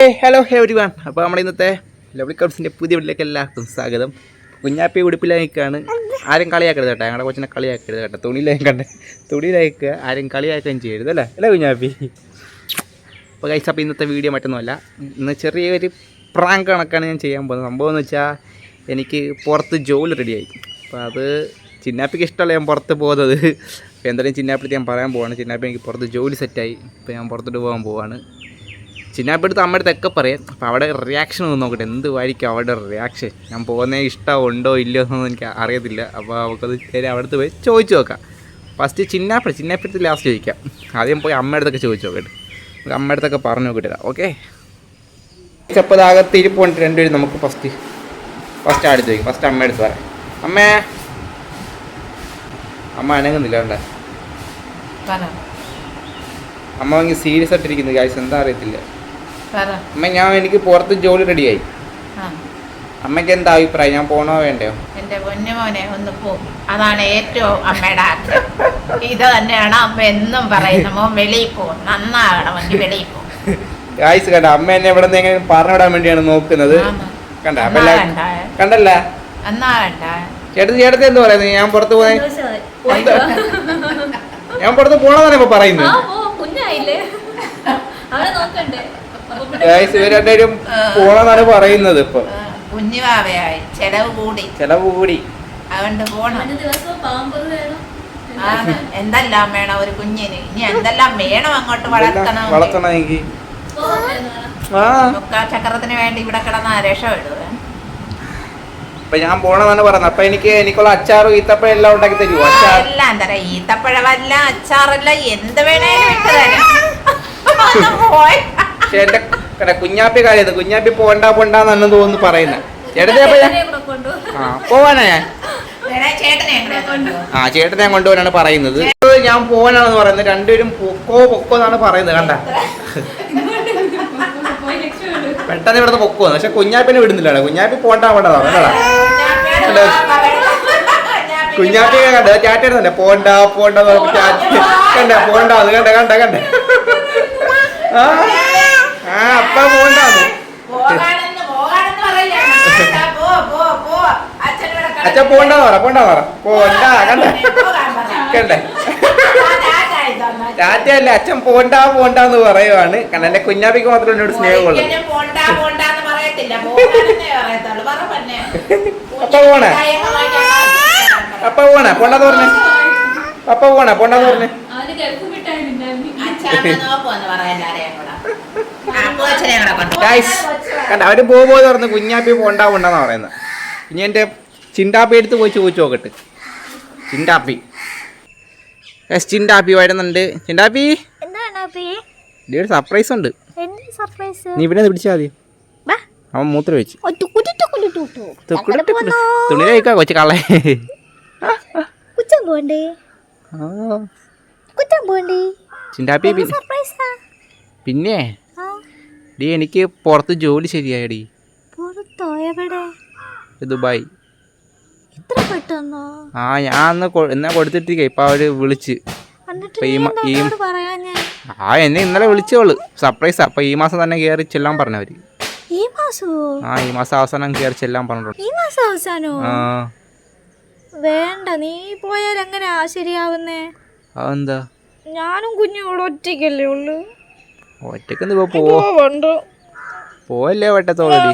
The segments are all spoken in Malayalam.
ഹലോ എവരി വൺ അപ്പോൾ നമ്മുടെ ഇന്നത്തെ ലവ്ലി കപ്സിന്റെ പുതിയ വീട്ടിലേക്ക് എല്ലാവർക്കും സ്വാഗതം. കുഞ്ഞാപ്പി ഉടുപ്പിലേക്കാണ് ആരും കളിയാക്കരുത് കേട്ടോ. ഞങ്ങളുടെ കൊച്ചിനെ കളിയാക്കരുത് കേട്ടോ. തുണിയിലേക്ക് കണ്ട് തുണിയിലേക്ക് ആരും കളിയാക്കുകയും ചെയ്യരുത് അല്ലേ? അല്ലേ കുഞ്ഞാപ്പി? അപ്പോൾ കൈസ് അപ്പോൾ ഇന്നത്തെ വീഡിയോ മറ്റൊന്നുമല്ല. ഇന്ന് ചെറിയൊരു പ്രാങ്ക് കണക്കാണ് ഞാൻ ചെയ്യാൻ പോകുന്നത്. സംഭവം എന്ന് വെച്ചാൽ എനിക്ക് പുറത്ത് ജോലി റെഡിയായി അപ്പോൾ അത് ചിന്നാപ്പിക്ക് ഇഷ്ടമല്ല ഞാൻ പുറത്ത് പോകുന്നത്. അപ്പോൾ എന്തായാലും ചിന്നാപ്പിടുത്ത് ഞാൻ പറയാൻ പോവാണ്. ചിന്നാപ്പി എനിക്ക് പുറത്ത് ജോലി സെറ്റായി ഇപ്പോൾ ഞാൻ പുറത്തോട്ട് പോകാൻ പോവാണ്. ചിന്നാപ്പെടുത്ത് അമ്മയുടെ തെക്കെ പറയാം. അപ്പോൾ അവിടെ റിയാക്ഷൻ ഒന്ന് നോക്കട്ടെ. എന്ത് ആയിരിക്കും അവിടെ റിയാക്ഷൻ ഞാൻ പോകുന്നത് ഇഷ്ടമുണ്ടോ ഇല്ലയോ എന്നൊന്നും എനിക്ക് അറിയത്തില്ല. അപ്പോൾ അവൾക്കത് ശരി അവിടുത്തെ പോയി ചോദിച്ചു നോക്കാം. ഫസ്റ്റ് ചിന്നാപ്പഴ ചിന്നാപ്പഴത്ത് ലാസ്റ്റ് ചോദിക്കാം. ആദ്യം പോയി അമ്മയുടെ അടുത്തൊക്കെ ചോദിച്ചു നോക്കട്ടെ. നമുക്ക് അമ്മയുടെ അടുത്തൊക്കെ പറഞ്ഞു നോക്കിട്ട് ഓക്കെ അപ്പോൾ അകത്ത് ഇരിപ്പുണ്ട് രണ്ടുപേരും നമുക്ക് ഫസ്റ്റ് ഫസ്റ്റ് അടുത്ത് ചോദിക്കും. ഫസ്റ്റ് അമ്മയുടെ അടുത്ത് പറയാം. അമ്മേ. അമ്മ അനങ്ങുന്നില്ല വേണ്ടേ അമ്മ ഭയങ്കര സീരിയസ് ആയിട്ടിരിക്കുന്നു ഗായ്സ് എന്താ അറിയത്തില്ല. അമ്മ ഞാൻ എനിക്ക് പുറത്ത് ജോലി റെഡിയായി. ആ. അമ്മയ്ക്ക് എന്താ അഭിപ്രായം? ഞാൻ പോണോ വേണ്ടയോ? എന്റെ പൊന്നുമോനെ ഒന്ന് പോ. അതാണ് ഏറ്റവും അമ്മയുടെ ആഗ്രഹം. ഇത് തന്നെയാണ് അമ്മ എന്നും പറയുന്നത്. മോൻ വെളിയിൽ പോ. നന്നാകണം എനിക്ക് വെളിയിൽ പോ. ഗായ്സ് കണ്ട? അമ്മ എന്നെ ഇവിടെ നിന്ന് എങ്ങനെ പറഞ്ഞുവിടാൻ വേണ്ടിയാണ് നോക്കുന്നത്. കണ്ട? കണ്ടല്ല? എന്നാ കണ്ട? ചേട്ടത്തി ചേട്ടത്തി എന്ത് പറയുന്നത് ഞാൻ പുറത്ത് പോയി ഞാൻ പുറത്ത് പോണെന്നാണ് ഇപ്പൊ പറയുന്നത്? രണ്ടുപേരും പോണെന്നാണ് പറയുന്നത് ഇപ്പൊ. കുഞ്ഞുവാവയായി ചെലവ് കൂടി. ചെലവ് കൂടി. അതുകൊണ്ട് പോണം. എന്തെല്ലാം വേണം ഒരു കുഞ്ഞിന്? ഇനി എന്തെല്ലാം വേണം അങ്ങോട്ട് വളർത്തണം വളർത്തണമെങ്കിൽ? ചക്രത്തിന് വേണ്ടി ഇവിടെ കിടന്ന രക്ഷപ്പെടുക അപ്പൊ ഞാൻ പോണെന്നാണ് പറയുന്നത്. അപ്പൊ എനിക്ക് എനിക്കുള്ള അച്ചാറും ഈത്തപ്പഴം എല്ലാം ഉണ്ടാക്കി തരുമോ എല്ലാം തരാം. ഈത്തപ്പഴമല്ല അച്ചാറല്ല എന്ത് വേണേലും ഇട്ട് തരാം. പോയി. പക്ഷെ എന്റെ കണ്ട കുഞ്ഞാപ്പി കാര്യത് കുഞ്ഞാപ്പി പോണ്ട പോണ്ടെന്നു തോന്നുന്നു പറയുന്നത് അപ്പൊ ഞാൻ ചേട്ടനെ കൂടെ ആ പോവാനാ ഞാൻ? കൂടെ. ആ ചേട്ടനെ കൊണ്ടുപോകാനാണ് പറയുന്നത്. ഞാൻ പോവാനാണെന്ന് പറയുന്നത്. രണ്ടുപേരും പൊക്കോ പൊക്കോ എന്നാണ് പറയുന്നത് കണ്ട? പെട്ടെന്ന് ഇവിടുന്ന് പൊക്കോ പക്ഷെ കുഞ്ഞാപ്പിനെ വിടുന്നില്ല കുഞ്ഞാപ്പി പോണ്ടാ പോണ്ടതാണ്. കുഞ്ഞാപ്പി കണ്ട? ചാറ്റേടുന്നല്ലേ പോണ്ട പോണ്ടാ കണ്ട പോണ്ട അത് കണ്ട കണ്ട കണ്ട. ആ അപ്പ പോണ്ടാന്ന്. പറ പോണ്ടാന്ന് പറ. പോണ്ട കണ്ട. കണ്ടേ ടാറ്റാ അച്ഛൻ. പോണ്ടാ പോണ്ടാന്ന് പറയുവാണ്. കാരണം എന്റെ കുഞ്ഞാപ്പിക്ക് മാത്രമേ എന്നോട് സ്നേഹമുള്ളൂ. അപ്പൊ പോണ്ടാ പോണ്ടാന്ന് പറയത്തില്ല. പോകാനെന്നേ പറയത്തുള്ളൂ. പറ പൊന്നെ. അപ്പ പോണേ? അപ്പൊ പോണേ? പോണ്ടാന്ന് പറഞ്ഞേ? അപ്പ പോണേ? പോണ്ടാന്ന് പറഞ്ഞേ? അച്ഛാ പോ വിട്ടായിരുന്നു അച്ഛാമ്മ പറയാൻ എല്ലാരെയും കൂടെ. ആ, കൊച്ചിനെ കൂടെ കൊണ്ടുപോ. ഗൈസ് കണ്ട? അവർ പോകുമ്പോ പറഞ്ഞു കുഞ്ഞാപ്പി പോണ്ടാ പോണ്ടെന്നാ പറയുന്നത്. ഇനി എന്റെ ചിണ്ടാപ്പി എടുത്ത് പോയി ചോദിച്ചു നോക്കട്ടെ. ചിണ്ടാപ്പി. ഗൈസ് ചിണ്ടാപ്പി വരുന്നുണ്ട്. ചിണ്ടാപ്പി? ഒരു സർപ്രൈസ് ഉണ്ട്. എന്ത് സർപ്രൈസ് നീ ഇവിടെ പിടിച്ചാൽ മതി. വാ. അവൻ മൂത്രം വെച്ച് തുണി കഴിക്കാ കൊച്ചു കള്ളേ. പോണ്ടേ ആ, കുറ്റം പോണ്ടേ ചിണ്ടാപ്പി പിന്നെ? ആ. ഡി എനിക്ക് പുറത്ത് ജോലി ശരിയായടി. പുറത്തോ എവിടെ ദുബായ്. ഇത്ര പെട്ടെന്നോ? ആ ഞാൻ അന്ന് എന്നാ കൊടുത്തിട്ടിരിക്കുക ഇപ്പൊ അവർ വിളിച്ച്. ആ എന്നെ ഇന്നലെ വിളിച്ചോളു. സർപ്രൈസ് അപ്പൊ ഈ മാസം തന്നെ കയറി ചെല്ലാൻ പറഞ്ഞവര്. ഈ ആ ഈ മാസം അവസാനം കയറി ചെല്ലാൻ പറഞ്ഞിട്ടുണ്ട്. ഈ മാസം അവസാനോ? ആ. വേണ്ട നീ പോയാൽ എങ്ങനെയാ ശരിയാവുന്നേ? അതെന്താ? ഞാനും കുഞ്ഞും ഇവിടെ ഒറ്റയ്ക്കല്ലേ ഉള്ളു. ഒറ്റക്കൊന്ന് ഇപ്പൊ പോ. പോവണ്ട്. പോവല്ലേ വട്ടത്തോളടി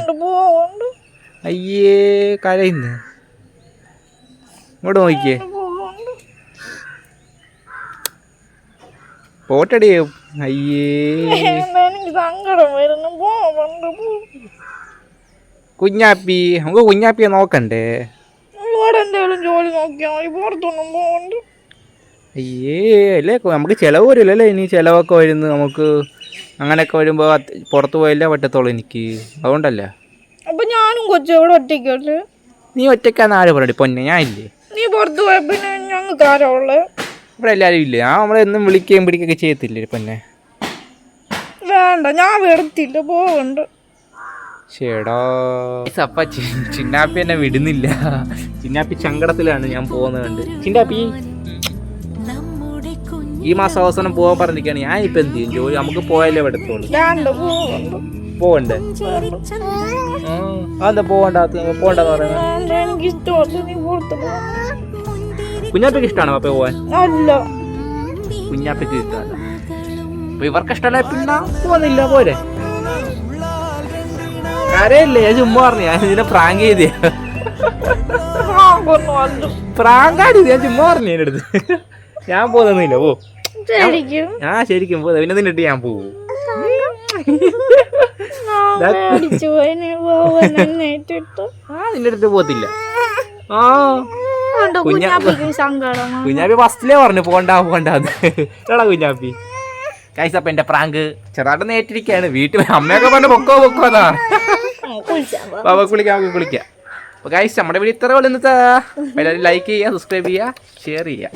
അയ്യേ കരയുന്നു. ഇങ്ങോട്ട് നോക്കിയേ. പോട്ടടി. അയ്യേ. കുഞ്ഞാപ്പി നമുക്ക് കുഞ്ഞാപ്പിയെ നോക്കണ്ടേ? ജോലി നോക്കിയാൽ മതി. പുറത്തൊന്നും പോകണ്ട് അയ്യേ അല്ലേ? നമുക്ക് ചിലവ് വരില്ലല്ലേ ഇനി ചിലവൊക്കെ വരുന്നു നമുക്ക്. അങ്ങനെയൊക്കെ വരുമ്പോൾ പുറത്ത് പോയല്ലേ പറ്റത്തുള്ളൂ എനിക്ക്. അതുകൊണ്ടല്ലേ? അപ്പൊ ഞാനും കൊച്ചു ഇവിടെ ഒറ്റയ്ക്കല്ലേ? നീ ഒറ്റയ്ക്കാന്ന് ആര് പറഞ്ഞു പൊന്നെ ഞാൻ ഇല്ലേ? നീ പുറത്ത് പോയ പിന്നെ ഞങ്ങൾക്ക് ആരാ ഉള്ളത് ഇവിടെ എല്ലാവരും ഇല്ലേ? ഞാൻ നമ്മളെന്നും വിളിക്കുകയും പിടിക്കുകയൊക്കെ ചെയ്യത്തില്ലേ പൊന്നെ? വേണ്ട ഞാൻ വെറുത്തില്ല പോവണ്ട്. ചേടാ. അപ്പ ചിന്നാപ്പി എന്നെ വിടുന്നില്ല. ചിന്നാപ്പി സങ്കടത്തിലാണ് ഞാൻ പോകുന്നത് കണ്ട്. ചിന്നാപ്പി. ഈ മാസം അവസാനം പോവാൻ പറഞ്ഞിരിക്കുകയാണ്. ഞാൻ ഇപ്പൊ എന്ത് ചെയ്യും? ജോലി നമുക്ക് പോയാലേ വേണ്ട പോവണ്ട്? അതെന്താ പോവണ്ടാത്ത പോവണ്ടെന്ന് പറയുന്നത്? കുഞ്ഞാപ്പിക്ക് കുഞ്ഞാപ്പയ്ക്ക് ഇഷ്ടമാണോ പപ്പ പോവാൻ കുഞ്ഞാപ്പയ്ക്ക് ഇഷ്ടമല്ല അപ്പൊ ഇവർക്ക് ഇഷ്ടമല്ല പിന്നെ പോകുന്നില്ല പോരെ. കരയല്ലേ? ഞാൻ ചുമ്മാ പറഞ്ഞു. ഞാൻ ഇതിനെ പ്രാങ്ക് ചെയ്തേ. പ്രാങ്കാടി ഞാൻ ചുമ്മാ പറഞ്ഞു എന്റെ അടുത്ത്. ഞാൻ പോകുന്നില്ല പോ. ശരിക്കും? ആ ശരിക്കും. പോകുന്നത് പിന്നെ നിന്നിട്ട് ഞാൻ പോവും. ആ നിന്റെ അടുത്ത് ആ. കുഞ്ഞാ- കുഞ്ഞാപ്പി ഫസ്റ്റിലേ പറഞ്ഞു പോണ്ട എടാ കുഞ്ഞാപ്പി. കൈസ് അപ്പൊ എന്റെ പ്രാങ്ക് ചെറുതായിട്ട് നേറ്റിരിക്കാണ് വീട്ടിൽ അമ്മയൊക്കെ പറഞ്ഞു പൊക്കോ പൊക്കോ ബാബ കുളിക്കാം കുളിക്കാം. അപ്പൊ നമ്മുടെ വീഡിയോ ഇത്ര പോലെ എല്ലാവരും ലൈക്ക് ചെയ്യുക സബ്സ്ക്രൈബ് ചെയ്യുക ഷെയർ ചെയ്യുക.